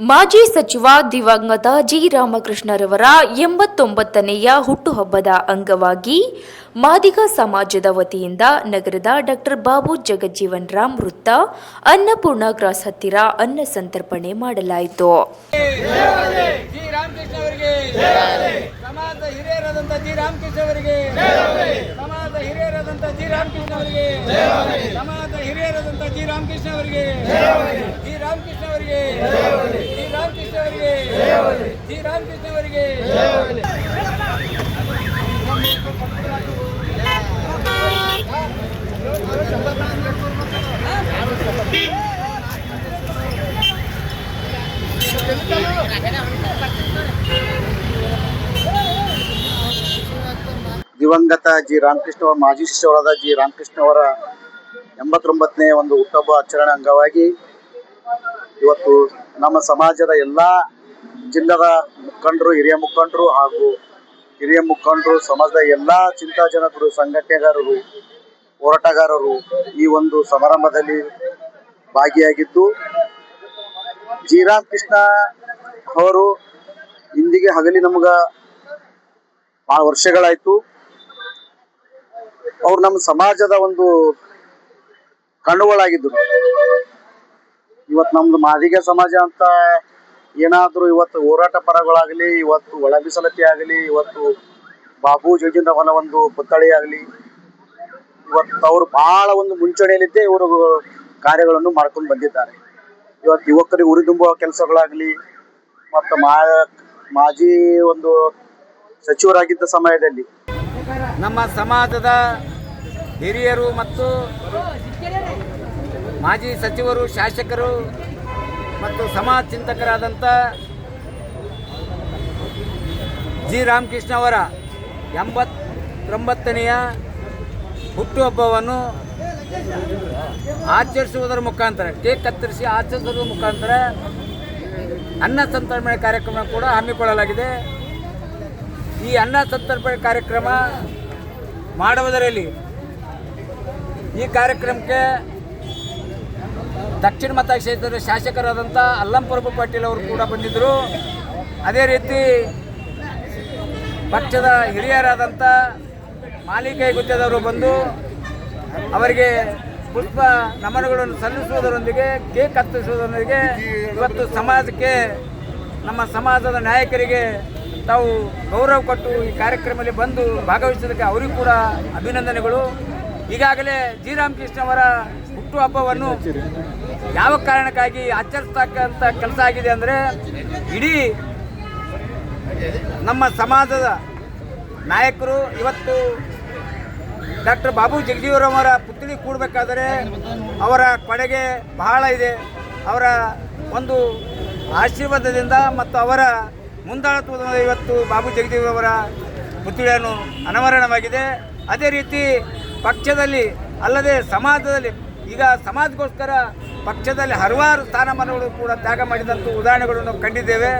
ಮಾಜಿ ಸಚಿವ ದಿವಂಗತ ಜಿ ರಾಮಕೃಷ್ಣರವರ ಎಂಬತ್ತೊಂಬತ್ತನೆಯ ಹುಟ್ಟುಹಬ್ಬದ ಅಂಗವಾಗಿ ಮಾದಿಗ ಸಮಾಜದ ವತಿಯಿಂದ ನಗರದ ಡಾಕ್ಟರ್ ಬಾಬು ಜಗಜ್ಜೀವನ್ ರಾಮ್ ವೃತ್ತ ಅನ್ನಪೂರ್ಣ ಕ್ರಾಸ್ ಹತ್ತಿರ ಅನ್ನ ಸಂತರ್ಪಣೆ ಮಾಡಲಾಯಿತು. ಜಿ. ರಾಮಕೃಷ್ಣ ಅವರಿಗೆ, ಸಮಾಜದ ಹಿರಿಯರಾದಂತ ಜಿ. ರಾಮಕೃಷ್ಣ ಅವರಿಗೆ, ಸಮಾಜದ ಹಿರಿಯರಾದಂತ ಜಿ. ರಾಮಕೃಷ್ಣ ಅವರಿಗೆ, ಜಿ. ರಾಮಕೃಷ್ಣ ಅವರಿಗೆ, ಜಿ. ರಾಮಕೃಷ್ಣ ಅವರಿಗೆ, ಜಿ ರಾಮಕೃಷ್ಣ ಅವರಿಗೆ ದಿವಂಗತ ಜಿ. ರಾಮಕೃಷ್ಣ ಅವರ, ಮಾಜಿ ಶಿಷ್ಯವರಾದ ಜಿ. ರಾಮಕೃಷ್ಣ ಅವರ ಎಂಬತ್ತೊಂಬತ್ತನೇ ಒಂದು ಹುಟ್ಟುಹಬ್ಬ ಆಚರಣೆ ಅಂಗವಾಗಿ ಇವತ್ತು ನಮ್ಮ ಸಮಾಜದ ಎಲ್ಲ ಜಿಲ್ಲದ ಮುಖಂಡರು, ಹಿರಿಯ ಮುಖಂಡರು ಹಾಗೂ ಹಿರಿಯ ಮುಖಂಡರು, ಸಮಾಜದ ಎಲ್ಲ ಚಿಂತಾಜನಕರು, ಸಂಘಟನೆಗಾರರು, ಹೋರಾಟಗಾರರು ಈ ಒಂದು ಸಮಾರಂಭದಲ್ಲಿ ಭಾಗಿಯಾಗಿದ್ದು, ಜಿ. ರಾಮಕೃಷ್ಣ ಅವರು ಇಂದಿಗೆ ಹಗಲಿ ನಮ್ಗ ಭಾಳ ವರ್ಷಗಳಾಯ್ತು. ಅವ್ರು ನಮ್ಮ ಸಮಾಜದ ಒಂದು ಕಣ್ಣುಗಳಾಗಿದ್ದರು ಇವತ್ತು ನಮ್ದು ಮಾದಿಗ ಸಮಾಜ ಅಂತ ಏನಾದರೂ ಇವತ್ತು ಹೋರಾಟ ಪರಗಳಾಗಲಿ, ಇವತ್ತು ಒಳ ಮೀಸಲತಿ ಆಗಲಿ, ಇವತ್ತು ಬಾಬು ಜೋಜಿನವನ ಒಂದು ಪುತ್ಥಳಿ ಆಗಲಿ, ಇವತ್ತು ಅವರು ಬಹಳ ಒಂದು ಮುಂಚೂಣಿಯಲ್ಲಿದ್ದೇ ಇವರು ಕಾರ್ಯಗಳನ್ನು ಮಾಡ್ಕೊಂಡು ಬಂದಿದ್ದಾರೆ. ಇವತ್ತು ಯುವಕರಿಗೆ ಉರಿದುಂಬುವ ಕೆಲಸಗಳಾಗಲಿ, ಮತ್ತು ಮಾ, ಮಾಜಿ ಒಂದು ಸಚಿವರಾಗಿದ್ದ ಸಮಯದಲ್ಲಿ ನಮ್ಮ ಸಮಾಜದ ಹಿರಿಯರು ಮತ್ತು ಮಾಜಿ ಸಚಿವರು, ಶಾಸಕರು ಮತ್ತು ಸಮಾಜ ಚಿಂತಕರಾದಂಥ ಜಿ. ರಾಮಕೃಷ್ಣ ಅವರ ಎಂಬತ್ತೊಂಬತ್ತನೆಯ ಹುಟ್ಟುಹಬ್ಬವನ್ನು ಆಚರಿಸುವುದರ ಮುಖಾಂತರ, ಕೇಕ್ ಕತ್ತರಿಸಿ ಆಚರಿಸುವುದರ ಮುಖಾಂತರ ಅನ್ನ ಸಂತರ್ಪಣೆ ಕಾರ್ಯಕ್ರಮ ಕೂಡ ಹಮ್ಮಿಕೊಳ್ಳಲಾಗಿದೆ. ಈ ಅನ್ನ ಸಂತರ್ಪಣೆ ಕಾರ್ಯಕ್ರಮ ಮಾಡುವುದರಲ್ಲಿ ಈ ಕಾರ್ಯಕ್ರಮಕ್ಕೆ ದಕ್ಷಿಣ ಮತ ಕ್ಷೇತ್ರದ ಶಾಸಕರಾದಂಥ ಅಲ್ಲಂಪ್ರಭು ಪಾಟೀಲ್ ಅವರು ಕೂಡ ಬಂದಿದ್ದರು. ಅದೇ ರೀತಿ ಪಕ್ಷದ ಹಿರಿಯರಾದಂಥ ಮಾಲಿಕೈ ಗುತ್ತದವರು ಬಂದು ಅವರಿಗೆ ಪುಷ್ಪ ನಮನಗಳನ್ನು ಸಲ್ಲಿಸುವುದರೊಂದಿಗೆ, ಕೇಕ್ ಕತ್ತರಿಸುವುದರೊಂದಿಗೆ ಇವತ್ತು ಸಮಾಜಕ್ಕೆ, ನಮ್ಮ ಸಮಾಜದ ನಾಯಕರಿಗೆ ತಾವು ಗೌರವ ಕೊಟ್ಟು ಈ ಕಾರ್ಯಕ್ರಮದಲ್ಲಿ ಬಂದು ಭಾಗವಹಿಸೋದಕ್ಕೆ ಅವರಿಗೂ ಕೂಡ ಅಭಿನಂದನೆಗಳು. ಈಗಾಗಲೇ ಜಿ ಕೃಷ್ಣ ಅವರ ಹುಟ್ಟುಹಬ್ಬವನ್ನು ಯಾವ ಕಾರಣಕ್ಕಾಗಿ ಆಚರಿಸ್ತಕ್ಕಂಥ ಕೆಲಸ ಆಗಿದೆ ಅಂದರೆ ಇಡೀ ನಮ್ಮ ಸಮಾಜದ ನಾಯಕರು ಇವತ್ತು ಡಾಕ್ಟರ್ ಬಾಬು ಜಗಜೀವರಾಮರ ಪುತ್ಥಳಿ ಕೂಡಬೇಕಾದರೆ ಅವರ ಕೊಡೆಗೆ ಬಹಳ ಇದೆ. ಅವರ ಒಂದು ಆಶೀರ್ವಾದದಿಂದ ಮತ್ತು ಅವರ ಮುಂದಾಳತ್ವದಿಂದ ಇವತ್ತು ಬಾಬು ಜಗಜೀವರವರ ಪುತ್ಥಳಿಯನ್ನು ಅನಾವರಣವಾಗಿದೆ. ಅದೇ ರೀತಿ ಪಕ್ಷದಲ್ಲಿ ಅಲ್ಲದೆ ಸಮಾಜದಲ್ಲಿ ಈಗ ಸಮಾಜಕ್ಕೋಸ್ಕರ ಪಕ್ಷದಲ್ಲಿ ಹಲವಾರು ಸ್ಥಾನಮಾನಗಳು ಕೂಡ ತ್ಯಾಗ ಮಾಡಿದಂಥ ಉದಾಹರಣೆಗಳನ್ನು ಕಂಡಿದ್ದೇವೆ.